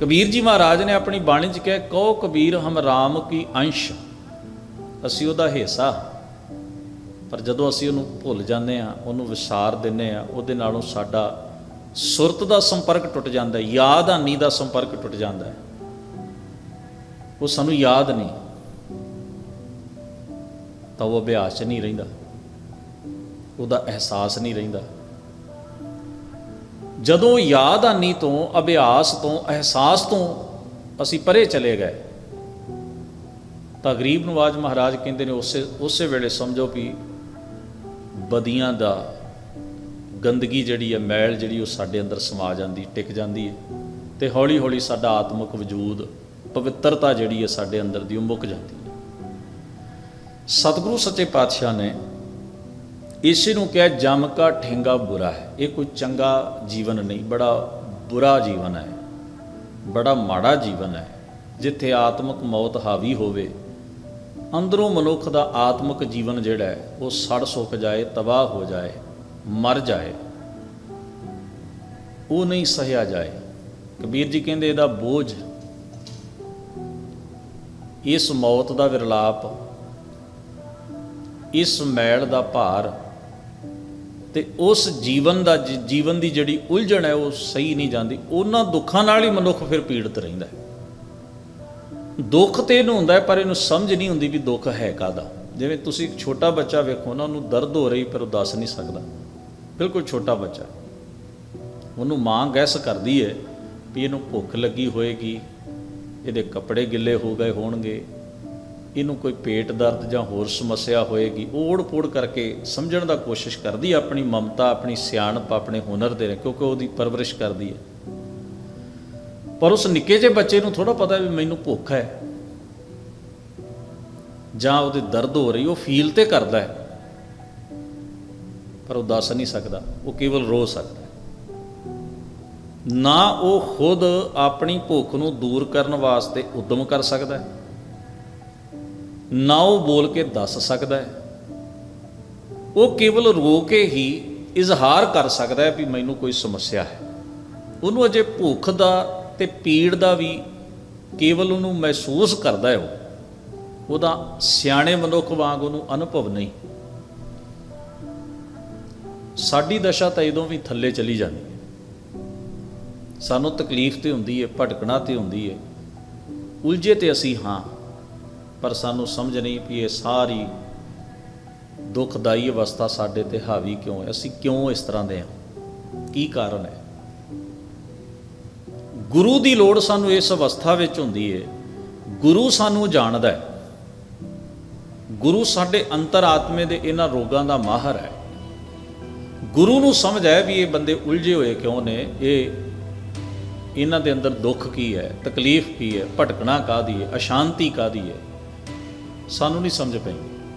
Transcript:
ਕਬੀਰ ਜੀ ਮਹਾਰਾਜ ਨੇ ਆਪਣੀ ਬਾਣੀ 'ਚ ਕਿਹਾ, ਕਹੋ ਕਬੀਰ, ਹਮ ਰਾਮ ਕੀ ਅੰਸ਼? ਅਸੀਂ ਉਹਦਾ ਹਿੱਸਾ। ਪਰ ਜਦੋਂ ਅਸੀਂ ਉਹਨੂੰ ਭੁੱਲ ਜਾਂਦੇ ਆ ਉਹਨੂੰ ਵਿਸਾਰ ਦਿੰਨੇ ਆ ਉਹਦੇ ਨਾਲੋਂ ਸਾਡਾ ਸੁਰਤ ਦਾ ਸੰਪਰਕ ਟੁੱਟ ਜਾਂਦਾ ਹੈ ਯਾਦ ਹਾਨੀ ਦਾ ਸੰਪਰਕ ਟੁੱਟ ਜਾਂਦਾ ਉਹ ਸਾਨੂੰ ਯਾਦ ਨਹੀਂ। ਤਾਂ ਉਹ ਅਭਿਆਸ 'ਚ ਨਹੀਂ ਰਹਿੰਦਾ। ਉਹਦਾ ਅਹਿਸਾਸ ਨਹੀਂ ਰਹਿੰਦਾ। ਜਦੋਂ ਯਾਦ ਹਾਨੀ ਤੋਂ, ਅਭਿਆਸ ਤੋਂ, ਅਹਿਸਾਸ ਤੋਂ ਅਸੀਂ ਪਰੇ ਚਲੇ ਗਏ, ਤਾਂ ਗਰੀਬ ਨਵਾਜ ਮਹਾਰਾਜ ਕਹਿੰਦੇ ਨੇ ਉਸੇ ਉਸੇ ਵੇਲੇ ਸਮਝੋ ਵੀ ਬਦੀਆਂ ਦਾ ਗੰਦਗੀ ਜਿਹੜੀ ਹੈ ਮੈਲ ਜਿਹੜੀ ਉਹ ਸਾਡੇ ਅੰਦਰ ਸਮਾ ਜਾਂਦੀ, ਟਿਕ ਜਾਂਦੀ ਹੈ ਤੇ ਹੌਲੀ ਹੌਲੀ ਸਾਡਾ ਆਤਮਿਕ ਵਜੂਦ, ਪਵਿੱਤਰਤਾ ਜਿਹੜੀ ਹੈ ਸਾਡੇ ਅੰਦਰ ਦੀ ਉਹ ਮੁੱਕ ਜਾਂਦੀ ਹੈ ਸਤਿਗੁਰੂ ਸੱਚੇ ਪਾਤਸ਼ਾਹ ਨੇ ਇਸੇ ਨੂੰ ਕਿਹਾ ਜਮ ਕਾ ਠੇਂਗਾ ਬੁਰਾ ਹੈ। ਇਹ ਕੋਈ ਚੰਗਾ ਜੀਵਨ ਨਹੀਂ, ਬੜਾ ਬੁਰਾ ਜੀਵਨ ਹੈ। ਬੜਾ ਮਾੜਾ ਜੀਵਨ ਹੈ। ਜਿੱਥੇ ਆਤਮਿਕ ਮੌਤ ਹਾਵੀ ਹੋਵੇ, ਅੰਦਰੋਂ ਮਨੁੱਖ ਦਾ ਆਤਮਿਕ ਜੀਵਨ ਜਿਹੜਾ ਹੈ, ਉਹ ਸੜ ਸੁੱਕ ਜਾਏ, ਤਬਾਹ ਹੋ ਜਾਏ, ਮਰ ਜਾਏ। ਉਹ ਨਹੀਂ ਸਹਿਆ ਜਾਏ। ਕਬੀਰ ਜੀ ਕਹਿੰਦੇ ਇਹਦਾ ਬੋਝ, ਇਸ ਮੌਤ ਦਾ ਵਿਰਲਾਪ, ਇਸ ਮੈਲ ਦਾ ਭਾਰ ਤੇ ਉਸ ਜੀਵਨ ਦਾ ਜੀ- ਜੀਵਨ ਦੀ ਜਿਹੜੀ ਉਲਝਣ ਹੈ, ਉਹ ਸਹੀ ਨਹੀਂ ਜਾਂਦੀ। ਉਹਨਾਂ ਦੁੱਖਾਂ ਨਾਲ ਹੀ ਮਨੁੱਖ ਫਿਰ ਪੀੜਤ ਰਹਿੰਦਾ ਹੈ। ਦੁੱਖ ਤੇ ਇਹਨੂੰ ਹੁੰਦਾ ਪਰ ਇਹਨੂੰ ਸਮਝ ਨਹੀਂ ਹੁੰਦੀ ਵੀ ਦੁੱਖ ਹੈ ਕਾਦਾ ਜਿਵੇਂ ਤੁਸੀਂ ਇੱਕ ਛੋਟਾ ਬੱਚਾ ਵੇਖੋ ਨਾ ਉਹਨੂੰ ਦਰਦ ਹੋ ਰਹੀ, ਪਰ ਉਹ ਦੱਸ ਨਹੀਂ ਸਕਦਾ। ਬਿਲਕੁਲ ਛੋਟਾ ਬੱਚਾ ਉਹਨੂੰ ਮਾਂ ਗੈਸ ਕਰਦੀ ਹੈ ਵੀ ਇਹਨੂੰ ਭੁੱਖ ਲੱਗੀ ਹੋਏਗੀ, ਇਹਦੇ ਕੱਪੜੇ ਗਿੱਲੇ ਹੋ ਗਏ ਹੋਣਗੇ। ਇਹਨੂੰ ਕੋਈ ਪੇਟ ਦਰਦ ਜਾਂ ਹੋਰ ਸਮੱਸਿਆ ਹੋਏਗੀ ਉਹ ਓੜ-ਪੋੜ ਕਰਕੇ ਸਮਝਣ ਦਾ ਕੋਸ਼ਿਸ਼ ਕਰਦੀ ਆਪਣੀ ਮਮਤਾ ਆਪਣੀ ਸਿਆਣਪ ਆਪਣੇ ਹੁਨਰ ਦੇ ਨਾਲ, ਕਿਉਂਕਿ ਉਹਦੀ ਪਰਵਰਿਸ਼ ਕਰਦੀ ਹੈ ਪਰ ਉਸ ਨਿੱਕੇ ਜਿਹੇ ਬੱਚੇ ਨੂੰ ਥੋੜਾ ਪਤਾ ਵੀ ਮੈਨੂੰ ਭੁੱਖ ਹੈ। ਜਾਂ ਉਹਦੇ ਦਰਦ ਹੋ ਰਹੀ ਉਹ ਫੀਲ ਤੇ ਕਰਦਾ ਹੈ। ਪਰ ਉਹ ਦੱਸ ਨਹੀਂ ਸਕਦਾ ਉਹ ਕੇਵਲ ਰੋ ਸਕਦਾ ਨਾ ਉਹ ਖੁਦ ਆਪਣੀ ਭੁੱਖ ਨੂੰ ਦੂਰ ਕਰਨ ਵਾਸਤੇ ਉਦਮ ਕਰ ਸਕਦਾ ਹੈ ਨਾ ਉਹ ਬੋਲ ਕੇ ਦੱਸ ਸਕਦਾ ਹੈ। ਉਹ ਕੇਵਲ ਰੋ ਕੇ ਹੀ ਇਜ਼ਹਾਰ ਕਰ ਸਕਦਾ ਹੈ ਵੀ ਮੈਨੂੰ ਕੋਈ ਸਮੱਸਿਆ ਹੈ। ਉਹਨੂੰ ਅਜੇ ਭੁੱਖ ਦਾ ਤੇ ਪੀੜ ਦਾ ਵੀ ਕੇਵਲ ਉਹਨੂੰ ਮਹਿਸੂਸ ਕਰਦਾ ਹੈ ਉਹ। ਉਹਦਾ ਸਿਆਣੇ ਮਨੁੱਖ ਵਾਂਗ ਉਹਨੂੰ ਅਨੁਭਵ ਨਹੀਂ। ਸਾਡੀ ਦਸ਼ਾ ਤਾਂ ਇਦੋਂ ਵੀ ਥੱਲੇ ਚਲੀ ਜਾਂਦੀ ਹੈ। ਸਾਨੂੰ ਤਕਲੀਫ ਤੇ ਹੁੰਦੀ ਹੈ, ਭਟਕਣਾ ਤੇ ਹੁੰਦੀ ਹੈ। ਉਲਝੇ ਤੇ ਅਸੀਂ ਹਾਂ। ਪਰ ਸਾਨੂੰ ਸਮਝ ਨਹੀਂ ਵੀ ਇਹ ਸਾਰੀ ਦੁਖਦਾਈ ਅਵਸਥਾ ਸਾਡੇ ਤੇ ਹਾਵੀ ਕਿਉਂ ਹੈ? ਅਸੀਂ ਕਿਉਂ ਇਸ ਤਰ੍ਹਾਂ ਦੇ ਹਾਂ? ਕੀ ਕਾਰਨ ਹੈ? ਗੁਰੂ ਦੀ ਲੋੜ ਸਾਨੂੰ ਇਸ ਅਵਸਥਾ ਵਿੱਚ ਹੁੰਦੀ ਹੈ ਗੁਰੂ ਸਾਨੂੰ ਜਾਣਦਾ ਹੈ। ਗੁਰੂ ਸਾਡੇ ਅੰਤਰਾਤਮੇ ਦੇ ਇਹਨਾਂ ਰੋਗਾਂ ਦਾ ਮਾਹਰ ਹੈ। ਗੁਰੂ ਨੂੰ ਸਮਝ ਹੈ ਵੀ ਇਹ ਬੰਦੇ ਉਲਝੇ ਹੋਏ ਕਿਉਂ ਨੇ? ਇਹ ਇਹਨਾਂ ਦੇ ਅੰਦਰ ਦੁੱਖ ਕੀ ਹੈ? ਤਕਲੀਫ ਕੀ ਹੈ? ਭਟਕਣਾ ਕਾਦੀ ਹੈ? ਅਸ਼ਾਂਤੀ ਕਾਦੀ ਹੈ? ਸਾਨੂੰ ਨਹੀਂ ਸਮਝ ਪੈਂਦੀ